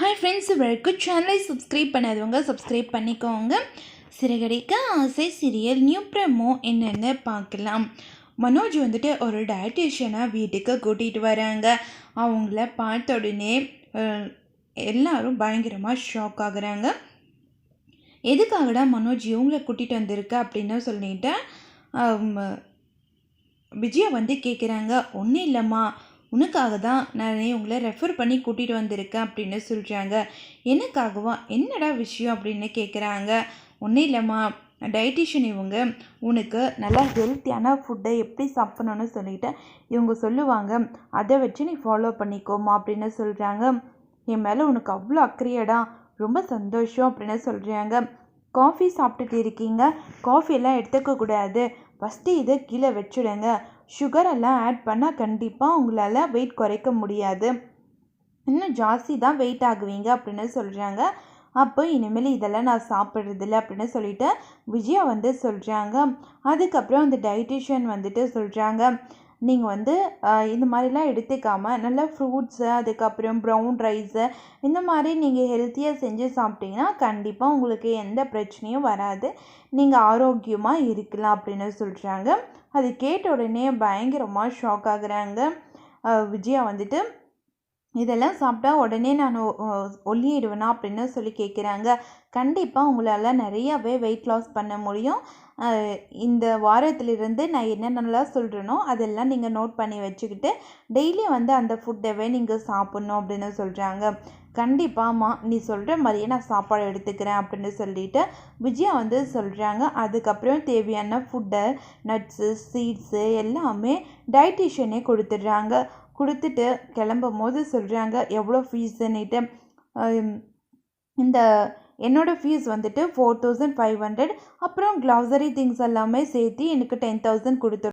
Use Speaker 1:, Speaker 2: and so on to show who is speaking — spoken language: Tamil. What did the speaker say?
Speaker 1: ஹாய் ஃப்ரெண்ட்ஸ் வரைக்கும் சேனலை சப்ஸ்கிரைப் பண்ணாதவங்க சப்ஸ்கிரைப் பண்ணிக்கோங்க சிறகடிக்க ஆசை சீரியல் நியூ ப்ரமோ என்னென்னு பார்க்கலாம். மனோஜ் வந்துட்டு ஒரு டயட்டிஷியனாக வீட்டுக்கு கூட்டிகிட்டு வராங்க. அவங்கள பார்த்த உடனே எல்லாரும் பயங்கரமாக ஷாக் ஆகுறாங்க. எதுக்காகடா மனோஜ் இவங்கள கூட்டிகிட்டு வந்திருக்க அப்படின்னு சொல்லிட்டு விஜயா வந்து கேட்குறாங்க ஒன்றும் இல்லைம்மா. உனக்காக தான் நான் உங்களை ரெஃபர் பண்ணி கூட்டிகிட்டு வந்திருக்கேன் அப்படின்னு சொல்கிறாங்க எனக்காகவா? என்னடா விஷயம் அப்படின்னு கேட்குறாங்க ஒன்றும் இல்லைம்மா. டயட்டிஷியன் இவங்க உனக்கு நல்லா ஹெல்த்தியான ஃபுட்டை எப்படி சாப்பிடணும்னு சொல்லிட்டு இவங்க சொல்லுவாங்க. அதை வச்சு நீ ஃபாலோ பண்ணிக்கோமா அப்படின்னு சொல்கிறாங்க என் மேலே உனக்கு அவ்வளோ அக்கறையடா. ரொம்ப சந்தோஷம் அப்படின்னு சொல்கிறாங்க காஃபி சாப்பிட்டுட்டு இருக்கீங்க. காஃபியெல்லாம் எடுத்துக்கக்கூடாது ஃபஸ்ட்டு இதை கீழே வச்சுடுங்க. சுகரெல்லாம் ஆட் பண்ணால் கண்டிப்பாக உங்களால் வெயிட் குறைக்க முடியாது. இன்னும் ஜாஸ்தி தான் வெயிட் ஆகுவீங்க அப்படின்னு சொல்கிறாங்க அப்போ இனிமேல் இதெல்லாம் நான் சாப்பிட்றதில்ல அப்படின்னு சொல்லிட்டு விஜயா வந்து சொல்கிறாங்க அதுக்கப்புறம் அந்த டயட்டிஷியன் வந்துட்டு சொல்கிறாங்க நீங்கள் வந்து இந்த மாதிரிலாம் எடுத்துக்காமல் நல்ல ஃப்ரூட்ஸு அதுக்கப்புறம் ப்ரௌன் ரைஸு இந்த மாதிரி நீங்கள் ஹெல்த்தியாக செஞ்சு சாப்பிட்டீங்கன்னா கண்டிப்பாக உங்களுக்கு எந்த பிரச்சனையும் வராது. நீங்கள் ஆரோக்கியமாக இருக்கலாம் அப்படின்னு சொல்கிறாங்க அது கேட்ட உடனே பயங்கரமாக ஷாக் ஆகுறாங்க. விஜயா வந்துட்டு இதெல்லாம் சாப்பிட்டா உடனே நான் ஒ- ஒல்லிடுவேனா அப்படின்னு சொல்லி கேட்குறாங்க. கண்டிப்பாக உங்களால் நிறையாவே வெயிட் லாஸ் பண்ண முடியும். இந்த வாரத்திலிருந்து நான் என்னென்னலாம் சொல்கிறேனோ அதெல்லாம் நீங்கள் நோட் பண்ணி வச்சுக்கிட்டு டெய்லி வந்து அந்த ஃபுட்டவே நீங்கள் சாப்பிட்ணும் அப்படின்னு சொல்கிறாங்க கண்டிப்பாம்மா நீ சொல்கிற மாதிரியே நான் சாப்பாடு எடுத்துக்கிறேன் அப்படின்னு சொல்லிட்டு விஜயா வந்து சொல்கிறாங்க அதுக்கப்புறம் தேவையான ஃபுட்டை நட்ஸு சீட்ஸு எல்லாமே டயட்டிஷியனே கொடுத்துட்றாங்க. கொடுத்துட்டு கிளம்பும் போது சொல்கிறாங்க எவ்வளோ ஃபீஸுன்னுட்டு இந்த என்னோடய ஃபீஸ் வந்துட்டு ஃபோர் தௌசண்ட் ஃபைவ் ஹண்ட்ரட் அப்புறம் க்ளவுசரி திங்ஸ் எல்லாமே சேர்த்து எனக்கு டென் தௌசண்ட் கொடுத்து